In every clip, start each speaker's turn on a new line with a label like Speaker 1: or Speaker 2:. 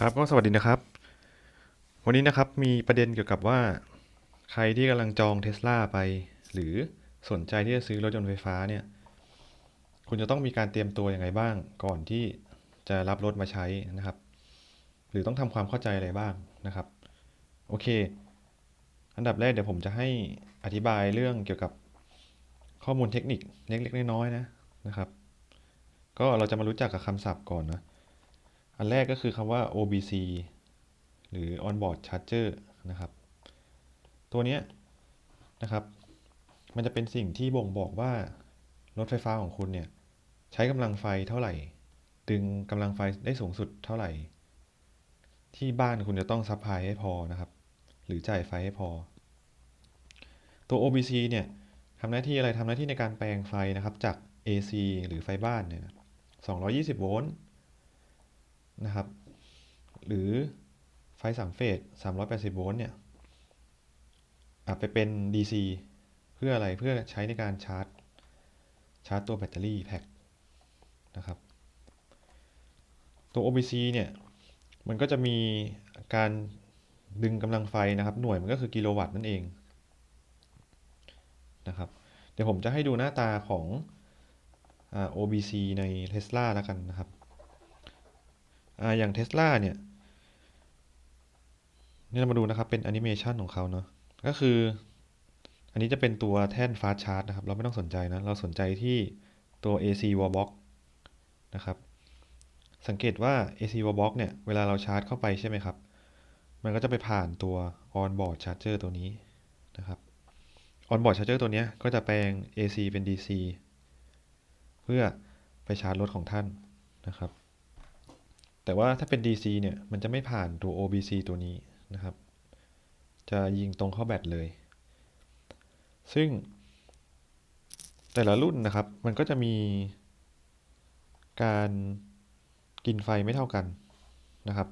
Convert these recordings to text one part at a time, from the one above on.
Speaker 1: ครับก็สวัสดีนะครับ วันนี้นะครับมีประเด็นเกี่ยวกับว่า ใครที่กำลังจองเทสลาไป หรือสนใจที่จะซื้อรถยนต์ไฟฟ้าเนี่ย คุณจะต้องมีการเตรียมตัวยังไงบ้าง ก่อนที่จะรับรถมาใช้นะครับ หรือต้องทำความเข้าใจอะไรบ้างนะครับ โอเค อันดับแรกเดี๋ยวผมจะให้อธิบายเรื่องเกี่ยวกับข้อมูลเทคนิคเล็กๆน้อยๆนะนะครับ ก็เราจะมารู้จักกับคำศัพท์ก่อนนะ อันแรกก็คือคำว่า OBC หรือ Onboard Charger นะครับ ตัวนี้นะครับ มันจะเป็นสิ่งที่บ่งบอกว่า รถไฟฟ้าของคุณเนี่ย ใช้กำลังไฟเท่าไหร่ ดึงกำลังไฟได้สูงสุดเท่าไหร่ ที่บ้านคุณจะต้องซัพพลายให้พอนะครับ หรือจ่ายไฟให้พอ ตัว OBC เนี่ยทำหน้าที่อะไรทำหน้าที่ในการแปลงไฟนะครับ จาก AC หรือไฟบ้านเนี่ย220 โวลต์ นะครับ หรือไฟสามเฟส380 โวลต์เนี่ยอะไปเป็น DC เพื่ออะไรเพื่อใช้ในการชาร์จ ชาร์จตัวแบตเตอรี่แพ็คนะครับ ตัว OBC เนี่ย มันก็จะมีการดึงกำลังไฟนะครับ หน่วยมันก็คือกิโลวัตต์นั่นเองนะครับ เดี๋ยวผมจะให้ดูหน้าตาของอ OBC ใน Tesla แล้วกันนะครับ อ่าอย่างเท s l a เนี่ยนี่เรามาดูนะครับ เป็นแอนิเมชันของเขาเนาะก็คือ อันนี้จะเป็นตัวแท่น Fast Charge นะครับ เราไม่ต้องสนใจนะ เราสนใจที่ตัว AC Wall Box นะครับ สังเกตว่า AC Wall Box เนี่ย เวลาเราชาร์จเข้าไปใช่ไหมครับ มันก็จะไปผ่านตัว Onboard Charger ตัวนี้นะครับ Onboard Charger ตัวนี้ก็จะแปลง AC เป็น DC เพื่อไปชาร์จรถของท่านนะครับ แต่ว่าถ้าเป็น DC เนี่ยมันจะไม่ผ่านตัว OBC ตัวนี้นะครับ จะยิงตรงเข้าแบตเลย ซึ่ง แต่ละรุ่นนะครับ มันก็จะมีการกินไฟไม่เท่ากันนะครับ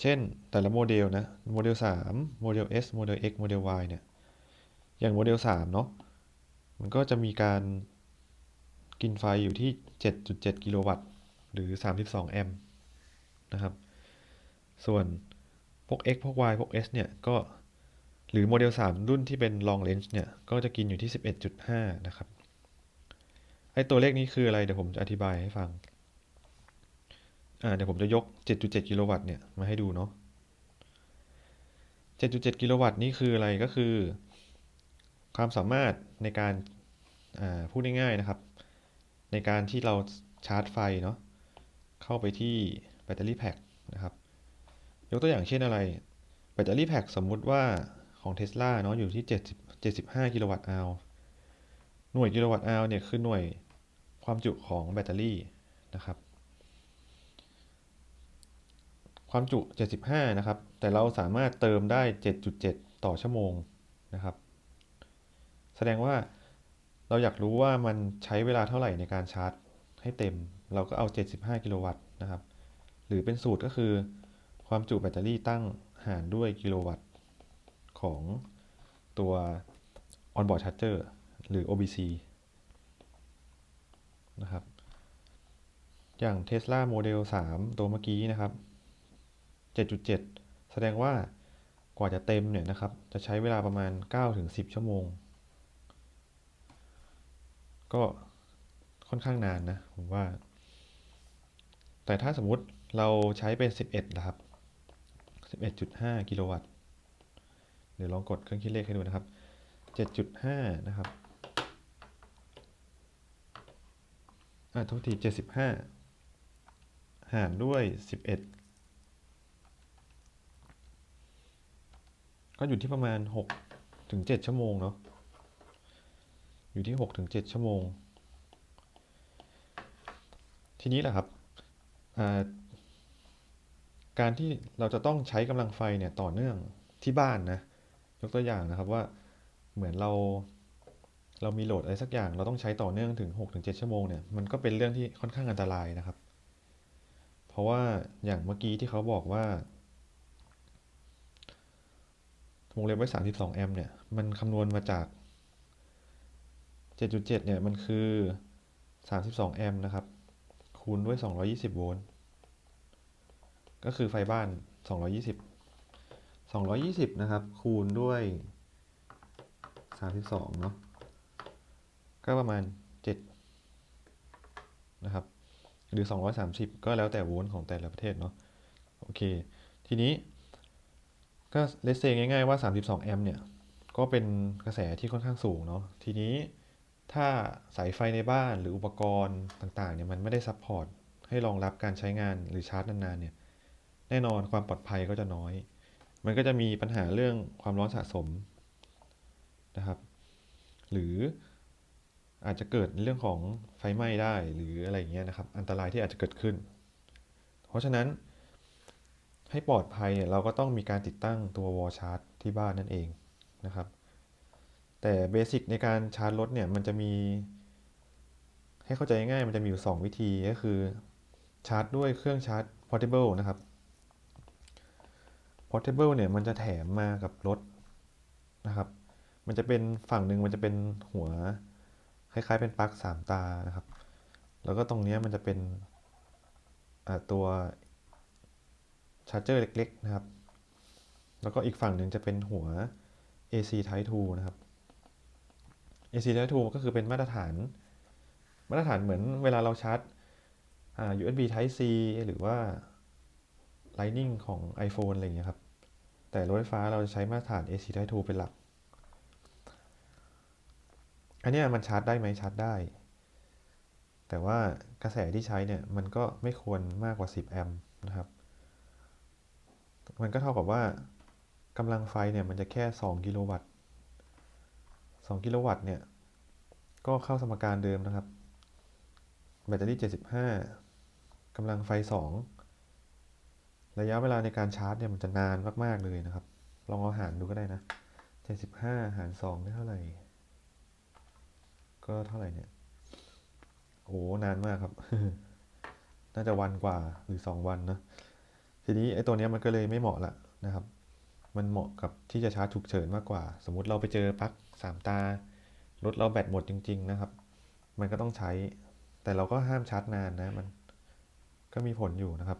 Speaker 1: เช่นแต่ละโมเดลนะโมเดล3โมเดล S โมเดล X โมเดล Y เนี่ยอย่างโมเดล3เนาะมันก็จะมีการกินไฟอยู่ที่ 7.7 กิโลวัตต์ หรือ 32 แอมป์ นะครับ ส่วนพวก X พวก Y พวก S เนี่ยก็หรือโมเดล 3 รุ่นที่เป็น long range เนี่ย ก็จะกินอยู่ที่ 11.5 นะครับ ไอ้ตัวเลขนี้คืออะไร เดี๋ยวผมจะอธิบายให้ฟัง อ่า เดี๋ยวผมจะยก 7.7 กิโลวัตต์เนี่ย มาให้ดูเนาะ 7.7 กิโลวัตต์นี่คืออะไรก็คือ ความสามารถในการ อ่า พูดง่ายๆนะครับ ในการที่เราชาร์จไฟเนาะ เข้าไปที่ ตเตอรี่แพ็คนะครับ ยกตัวอย่างเช่นอะไร แบตเตอรี่แพ็คสมมุติว่าของ Tesla เนาะอยู่ที่ 70 75 กิโลวัตต์อาวหน่วยกิโลวัตต์อาวเนี่ยคือหน่วยความจุของแบตเตอรี่นะครับ ความจุ 75 นะครับ แต่เราสามารถเติมได้ 7.7 ต่อชั่วโมงนะครับ แสดงว่าเราอยากรู้ว่ามันใช้เวลาเท่าไหร่ในการชาร์จให้เต็ม เราก็เอา 75 กิโลวัตต์นะครับ หรือเป็นสูตรก็คือ ความจุแบตเตอรี่ตั้งหารด้วยกิโลวัตต์ของตัว onboard charger หรือ OBC นะครับ อย่าง Tesla Model 3 ตัวเมื่อกี้นะครับ 7.7 แสดงว่ากว่าจะเต็มเนี่ยนะครับ จะใช้เวลาประมาณ 9-10 ชั่วโมง ก็ค่อนข้างนานนะ ผมว่า แต่ถ้าสมมติ เราใช้เป็น 11 นะครับ 11.5 กิโลวัตต์ เดี๋ยวลองกดเครื่องคิดเลขให้ดูนะครับ 7.5 นะครับ อ่าโทษที 75 หารด้วย 11 ก็อยู่ที่ประมาณ 6 ถึง 7 ชั่วโมงเนาะ อยู่ที่ 6 ถึง 7 ชั่วโมง ทีนี้แหละครับอ่า การที่เราจะต้องใช้กำลังไฟเนี่ยต่อเนื่องที่บ้านนะ ยกตัวอย่างนะครับว่าเหมือนเราเรามีโหลดอะไรสักอย่าง เราต้องใช้ต่อเนื่องถึง 6-7 ชั่วโมงเนี่ยมันก็เป็นเรื่องที่ค่อนข้างอันตรายนะครับ เพราะว่าอย่างเมื่อกี้ที่เขาบอกว่าวงเล็บไว้ 32 แอมป์เนี่ยมันคำนวณมาจาก 7.7 เนี่ยมันคือ 32 แอมป์นะครับ คูณด้วย 220 โวลต์ ก็คือไฟบ้าน 220 220 นะครับ คูณด้วย 32 เนาะก็ประมาณ 7 นะครับ หรือ 230 ก็แล้วแต่โวลต์ของแต่ละประเทศเนาะโอเค ทีนี้ก็เลสเซง่ายๆว่า 32 แอมป์เนี่ย ก็เป็นกระแสที่ค่อนข้างสูงเนาะทีนี้ถ้าสายไฟในบ้านหรืออุปกรณ์ต่างๆเนี่ยมันไม่ได้ซัพพอร์ตให้รองรับการใช้งานหรือชาร์จนานๆเนี่ย แน่นอนความปลอดภัยก็จะน้อย มันก็จะมีปัญหาเรื่องความร้อนสะสมนะครับ หรืออาจจะเกิดเรื่องของไฟไหม้ได้หรืออะไรอย่างเงี้ยนะครับ อันตรายที่อาจจะเกิดขึ้น เพราะฉะนั้น ให้ปลอดภัยเนี่ยเราก็ต้องมีการติดตั้งตัววอลชาร์จที่บ้านนั่นเองนะครับ แต่เบสิกในการชาร์จรถเนี่ยมันจะมี ให้เข้าใจง่ายมันจะมีอยู่ 2 วิธีก็คือชาร์จด้วยเครื่องชาร์จ portable นะครับ portable เนี่ยมันจะแถมมากับรถนะครับ มันจะเป็นฝั่งหนึ่งมันจะเป็นหัวคล้ายๆเป็นปลั๊กสามตานะครับ แล้วก็ตรงนี้มันจะเป็นตัวชาร์จเจอร์เล็กๆนะครับ แล้วก็อีกฝั่งหนึ่งจะเป็นหัว AC Type 2 นะครับ AC Type 2 ก็คือเป็นมาตรฐาน มาตรฐานเหมือนเวลาเราชาร์จ USB Type C หรือว่า Lightning ของ iPhone อะไรอย่างเงี้ยครับ แต่รถไฟฟ้าเราจะใช้มาตรฐาน AC Type 2เป็นหลัก อันนี้มันชาร์จได้ไหมชาร์จได้ แต่ว่ากระแสที่ใช้เนี่ยมันก็ไม่ควรมากกว่า 10 แอมป์นะครับ มันก็เท่ากับว่ากำลังไฟเนี่ยมันจะแค่ 2 กิโลวัตต์ 2 กิโลวัตต์เนี่ยก็เข้าสมการเดิมนะครับ แบตเตอรี่ 75กำลังไฟ 2 ระยะเวลาในการชาร์จเนี่ยมันจะนานมาก ๆ เลยนะครับ ลองเอาหารดูก็ได้นะ 75 หาร 2 ได้เท่าไหร่ ก็เท่าไหร่เนี่ย โอ้นานมากครับ น่าจะวันกว่าหรือ 2 วันนะ ทีนี้ไอ้ตัวเนี้ยมันก็เลยไม่เหมาะละนะครับ มันเหมาะกับที่จะชาร์จฉุกเฉินมากกว่า สมมุติเราไปเจอปลั๊กสามตารถเราแบตหมดจริง ๆ นะครับ มันก็ต้องใช้ แต่เราก็ห้ามชาร์จนานนะ มันก็มีผลอยู่นะครับ